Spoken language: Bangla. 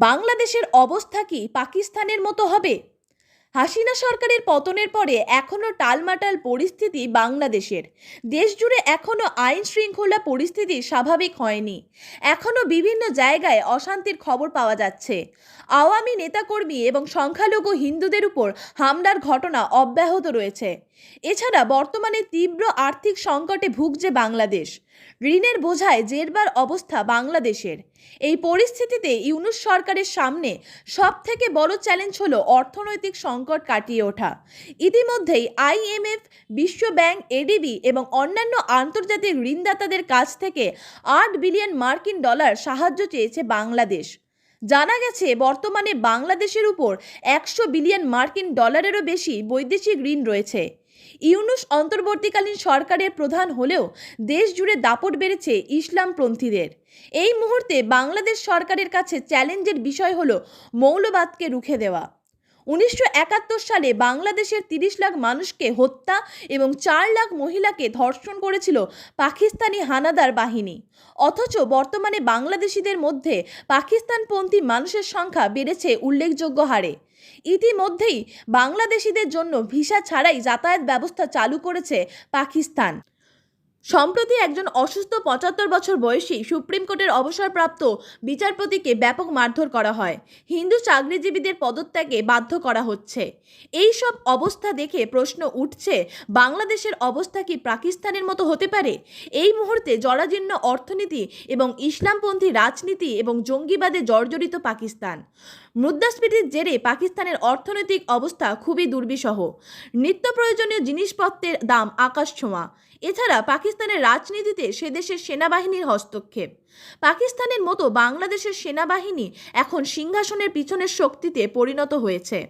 বাংলাদেশের অবস্থা কি পাকিস্তানের মতো হবে? হাসিনা সরকারের পতনের পরে এখনও টালমাটাল পরিস্থিতি বাংলাদেশের। দেশ জুড়ে এখনও আইন শৃঙ্খলা পরিস্থিতি স্বাভাবিক হয়নি। এখনও বিভিন্ন জায়গায় অশান্তির খবর পাওয়া যাচ্ছে। আওয়ামী নেতাকর্মী এবং সংখ্যালঘু হিন্দুদের উপর হামলার ঘটনা অব্যাহত রয়েছে। এছাড়া বর্তমানে তীব্র আর্থিক সংকটে ভুগছে বাংলাদেশ। ঋণের বোঝায় জেরবার অবস্থা বাংলাদেশের। এই পরিস্থিতিতে ইউনুস সরকারের সামনে সব থেকে বড় চ্যালেঞ্জ হলো অর্থনৈতিক সংকট কাটিয়ে ওঠা। ইতিমধ্যেই আইএমএফ বিশ্ব ব্যাংক এডিবি এবং অন্যান্য আন্তর্জাতিক ঋণদাতাদের কাছ থেকে আট বিলিয়ন মার্কিন ডলার সাহায্য চেয়েছে বাংলাদেশ। জানা গেছে, বর্তমানে বাংলাদেশের উপর একশো বিলিয়ন মার্কিন ডলারেরও বেশি বৈদেশিক ঋণ রয়েছে। ইউনুস অন্তর্বর্তীকালীন সরকারের প্রধান হলেও দেশ জুড়ে দাপট বেড়েছে ইসলামপন্থীদের। এই মুহূর্তে বাংলাদেশ সরকারের কাছে চ্যালেঞ্জের বিষয় হল মৌলবাদকে রুখে দেওয়া। উনিশশো একাত্তর সালে বাংলাদেশের তিরিশ লাখ মানুষকে হত্যা এবং চার লাখ মহিলাকে ধর্ষণ করেছিল পাকিস্তানি হানাদার বাহিনী। অথচ বর্তমানে বাংলাদেশিদের মধ্যে পাকিস্তানপন্থী মানুষের সংখ্যা বেড়েছে উল্লেখযোগ্য হারে। ইতিমধ্যেই বাংলাদেশিদের জন্য ভিসা ছাড়াই যাতায়াত ব্যবস্থা চালু করেছে পাকিস্তান। সম্প্রতি একজন অসুস্থ পঁচাত্তর বছর বয়সী সুপ্রিম কোর্টের অবসরপ্রাপ্ত বিচারপতিকে ব্যাপক মারধর করা হয়। হিন্দু চাকরিজীবীদের পদত্যাগে বাধ্য করা হচ্ছে। এই সব অবস্থা দেখে প্রশ্ন উঠছে, বাংলাদেশের অবস্থা কি পাকিস্তানের মতো হতে পারে? এই মুহূর্তে জরাজীর্ণ অর্থনীতি এবং ইসলামপন্থী রাজনীতি এবং জঙ্গিবাদে জর্জরিত পাকিস্তান। মুদ্রাস্ফীতির জেরে পাকিস্তানের অর্থনৈতিক অবস্থা খুবই দুর্বিষহ। নিত্য প্রয়োজনীয় জিনিসপত্রের দাম আকাশ ছোঁয়া। এছাড়া পাকিস্তানের রাজনীতিতে সে দেশের সেনাবাহিনীর হস্তক্ষেপ। পাকিস্তানের মতো বাংলাদেশের সেনাবাহিনী এখন সিংহাসনের পিছনের শক্তিতে পরিণত হয়েছে।